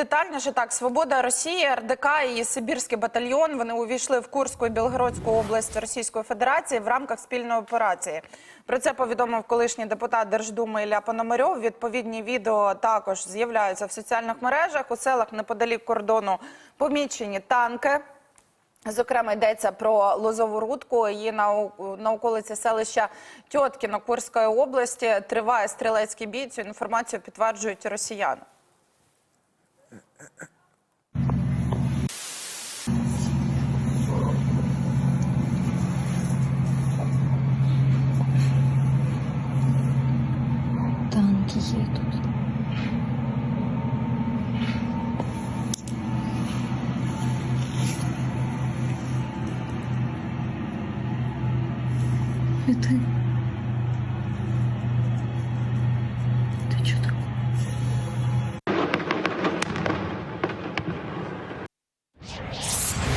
детальніше, так Свобода Росії, РДК і Сибірський батальйон вони увійшли в Курську і Білгородську область Російської Федерації в рамках спільної операції. Про це повідомив колишній депутат Держдуми Ілля Пономарьов. Відповідні відео також з'являються в соціальних мережах. У селах неподалік кордону помічені танки. Зокрема, йдеться про Лозову Рудку. Її на, на околиці селища Тьоткіно Курської області триває стрілецький бій. Цю інформацію підтверджують росіяни. Танки є тут. Іди.